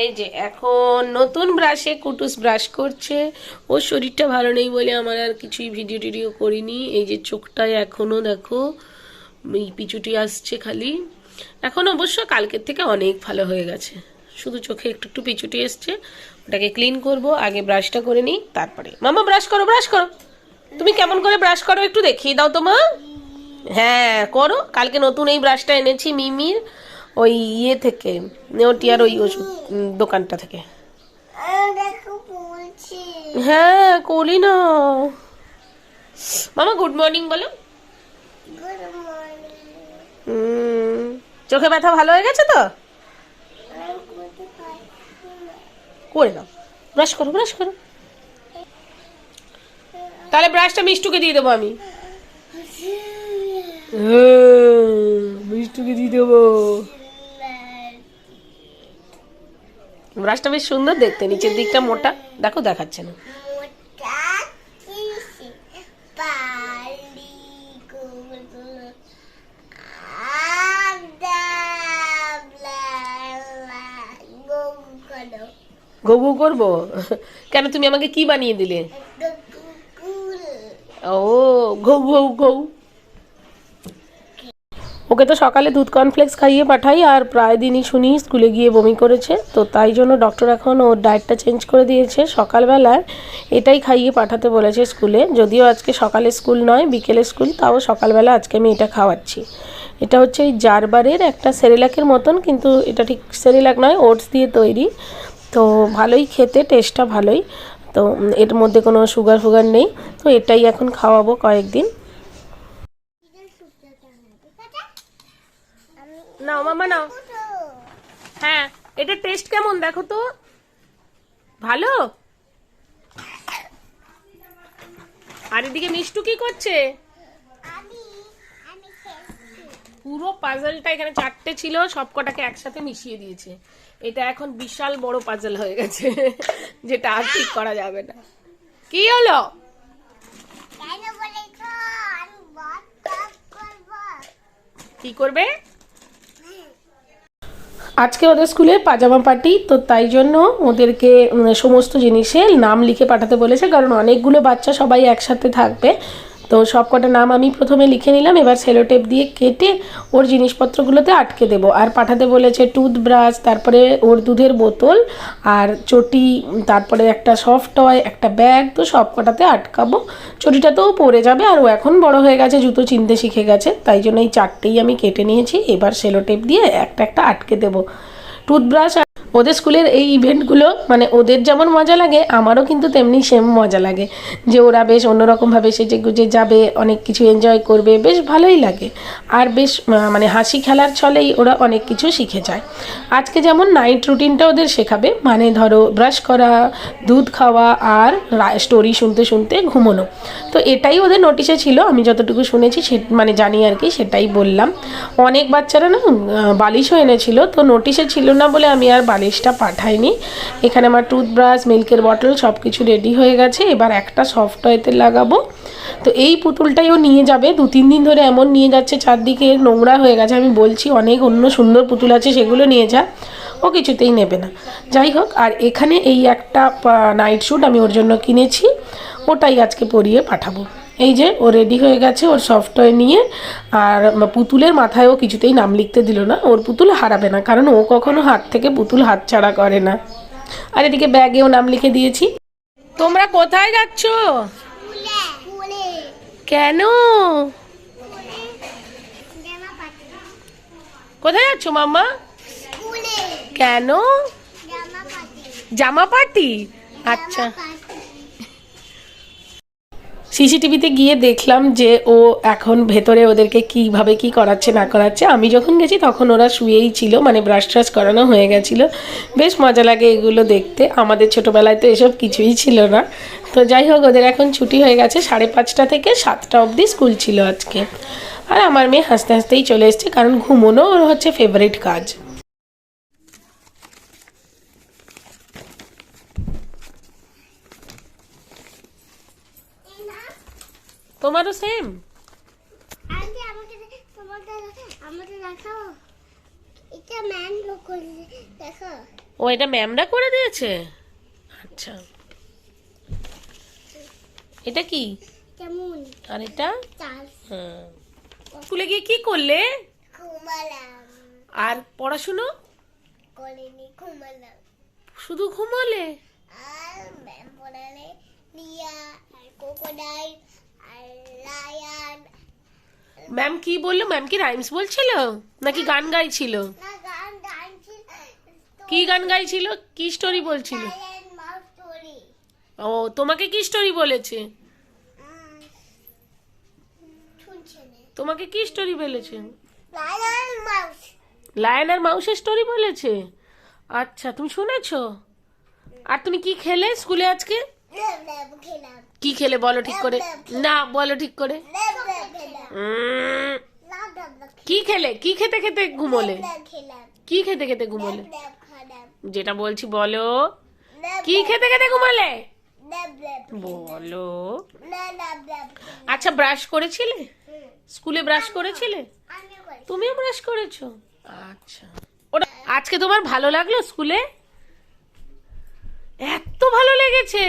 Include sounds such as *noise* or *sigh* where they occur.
এই যে এখন নতুন ব্রাশে কুটুস ব্রাশ করছে। ওর শরীরটা ভালো নেই বলে আমার আর কিছুই ভিডিও টিডিও করিনি। এই যে চোখটায় এখনও দেখো, এই পিছুটি আসছে খালি। এখন অবশ্য কালকের থেকে অনেক ভালো হয়ে গেছে। শুধু চোখে একটু একটু পিছুটি এসছে। ওটাকে ক্লিন করব, আগে ব্রাশটা করে নিই, তারপরে। মামা ব্রাশ করো ব্রাশ করো। তুমি কেমন করে ব্রাশ করো একটু দেখিয়ে দাও তো মা। হ্যাঁ করো। কালকে নতুন এই ব্রাশটা এনেছি, মিমির। ওই ইয়ে থেকে নেওটিয়ার ওই ওষুধ দোকানটা থেকে। হ্যাঁ করি না। মামা গুড মর্নিং বলো। চোখে ব্যথা ভালো হয়ে গেছে তো? করে নাও ব্রাশ করো ব্রাশ করো। তাহলে ব্রাশটা মিষ্টুকে দিয়ে দেবো আমি। *laughs* হ্যাঁ, মিষ্টুকে দিয়ে দেবো। ব্রাশটা বেশ সুন্দর দেখতে নিচের দিকটা মোটা। দেখো দেখাচ্ছে না। গবু করব? কেন তুমি আমাকে কি বানিয়ে দিলে? ও ঘৌ ঘৌ ঘৌ ওকে তো সকালে দুধ কর্নফ্লেক্স খাইয়ে পাঠাই আর প্রায় দিনই শুনি স্কুলে গিয়ে বমি করেছে। তো তাই জন্য ডক্টর এখন ওর ডায়েটটা চেঞ্জ করে দিয়েছে। সকালবেলায় এটাই খাইয়ে পাঠাতে বলেছে স্কুলে। যদিও আজকে সকালে স্কুল নয়, বিকেলে স্কুল, তাও সকালবেলা আজকে আমি এটা খাওয়াচ্ছি। এটা হচ্ছে এই জারবারের একটা সেরেলাকের মতন, কিন্তু এটা ঠিক সেরেলাক নয়, ওটস দিয়ে তৈরি। তো ভালোই খেতে টেস্টটা ভালোই। তো এর মধ্যে কোনো সুগার ফুগার নেই। তো এটাই এখন খাওয়াবো কয়েকদিন। নাও মামা নাও। হ্যাঁ এটা টেস্ট কেমন দেখো তো? ভালো? আর এদিকে মিষ্টু কি করছে? পুরো পাজলটা এখানে চারটে ছিল সব কটাকে একসাথে মিশিয়ে দিয়েছে। এটা এখন বিশাল বড় পাজল হয়ে গেছে যেটা আর ঠিক করা যাবে না। কি হলো? কি করবে? আজকে ওদের স্কুলে পাজামা পার্টি, তো তাই জন্য ওদেরকে সমস্ত জিনিসে নাম লিখে পাঠাতে বলেছে, কারণ অনেকগুলো বাচ্চা সবাই একসাথে থাকবে। তো সব কটা নাম আমি প্রথমে লিখে নিলাম, এবার সেলোটেপ দিয়ে কেটে ওর জিনিসপত্রগুলোতে আটকে দেবো। আর পাঠাতে বলেছে টুথব্রাশ তারপরে ওর দুধের বোতল, আর চটি, তারপরে একটা সফট টয় একটা ব্যাগ তো সব কটাতে আটকাবো। চটিটাতেও পরে যাবে, আর ও এখন বড় হয়ে গেছে, জুতো চিনতে শিখে গেছে, তাই জন্য এই চারটেই আমি কেটে নিয়েছি। এবার সেলোটেপ দিয়ে একটা একটা আটকে দেবো। টুথব্রাশ ওদের স্কুলের এই ইভেন্টগুলো মানে ওদের যেমন মজা লাগে, আমারও কিন্তু তেমনি সেম মজা লাগে। যে ওরা বেশ অন্যরকমভাবে সেজে গুজে যাবে, অনেক কিছু এনজয় করবে, বেশ ভালোই লাগে। আর বেশ মানে হাসি খেলার ছলেই ওরা অনেক কিছু শিখে যায়। আজকে যেমন নাইট রুটিনটা ওদের শেখাবে মানে ধরো ব্রাশ করা, দুধ খাওয়া আর স্টোরি শুনতে শুনতে ঘুমোনো। তো এটাই ওদের নোটিশে ছিল, আমি যতটুকু শুনেছি, সে মানে জানি আর কি, সেটাই বললাম। অনেক বাচ্চারা না বালিশও এনেছিল, তো নোটিশে ছিল না বলে আমি আর বালিশটা পাঠাইনি। এখানে আমার টুথব্রাশ মিল্কের বটল সব কিছু রেডি হয়ে গেছে। এবার একটা সফট টয়েতে লাগাবো। তো এই পুতুলটাই ও নিয়ে যাবে। দু, তিন দিন ধরে এমন নিয়ে যাচ্ছে, চারদিকে নোংরা হয়ে গেছে। আমি বলছি, অনেক অন্য সুন্দর পুতুল আছে, সেগুলো নিয়ে যা। ও কিছুতেই নেবে না। যাই হোক, আর এখানে এই একটা নাইট শ্যুট আমি ওর জন্য কিনেছি। ওটাই আজকে পরিয়ে পাঠাবো। এই যে, ও রেডি হয়ে গেছে, ওর সফটওয়্যার নিয়ে, আর পুতুলের মাথায়ও কিছুতেই নাম লিখতে দিল না। ওর পুতুল হারাবে না, কারণ ও কখনো হাত থেকে পুতুল হাত ছাড়া করে না। আর এদিকে ব্যাগেও নাম লিখে দিয়েছি। তোমরা কোথায় যাচ্ছ? কেন? কোথায় যাচ্ছ মাম্মা? কেন? জামা পার্টি আচ্ছা। সিসিটিভিতে গিয়ে দেখলাম যে ও এখন ভেতরে ওদেরকে কীভাবে কি করাচ্ছে, না করাচ্ছে। আমি যখন গেছি তখন ওরা শুয়েই ছিল মানে ব্রাশ ট্রাশ করানো হয়ে গেছিল। বেশ মজা লাগে এগুলো দেখতে। আমাদের ছোটোবেলায় তো এসব কিছুই ছিল না। তো যাই হোক, ওদের এখন ছুটি হয়ে গেছে সাড়ে পাঁচটা থেকে সাতটা অবধি স্কুল ছিল আজকে। আর আমার মেয়ে হাসতে হাসতেই চলে এসছে, কারণ ঘুমোনো ওর হচ্ছে ফেভারিট কাজ। তোমারও সেম আন্টি আমাকে দে- তোমাকে আমাকে দেখাও। এটা ম্যান লোক করেছে দেখো ও এটা ম্যামরা করে দিয়েছে? আচ্ছা। এটা কি? কেমন? আর এটা? হ্যাঁ স্কুলে গিয়ে কি করলে? ঘুমালাম। আর পড়াশুনো? করিনি ঘুমালাম। শুধু ঘুমোলে? আর ম্যাম পড়ালে লিয়া আর কোকোডাইল ম্যাম কি বলল? ম্যাম কি রাইমস বলছিল? নাকি গান গাইছিল? কি গান গাইছিল? কি স্টোরি বলছিল? ও, তোমাকে কি স্টোরি বলেছে? তোমাকে কি স্টোরি বলেছে? লায়ন আর মাউসের স্টোরি বলেছে? আচ্ছা তুমি শুনেছো? আর তুমি কি খেলে স্কুলে আজকে? কি খেলে বলো ঠিক করে? না, বলো ঠিক করে। কি খেলে? কি খেতে খেতে ঘুমোলে? কি খেতে খেতে ঘুমোলে? যেটা বলছি বলো। কি খেতে খেতে ঘুমালে? বলো। আচ্ছা ব্রাশ করেছিলে? স্কুলে ব্রাশ করেছিলে? তুমিও ব্রাশ করেছ? আচ্ছা। ওটা আজকে তোমার ভালো লাগল স্কুলে? এত ভালো লেগেছে।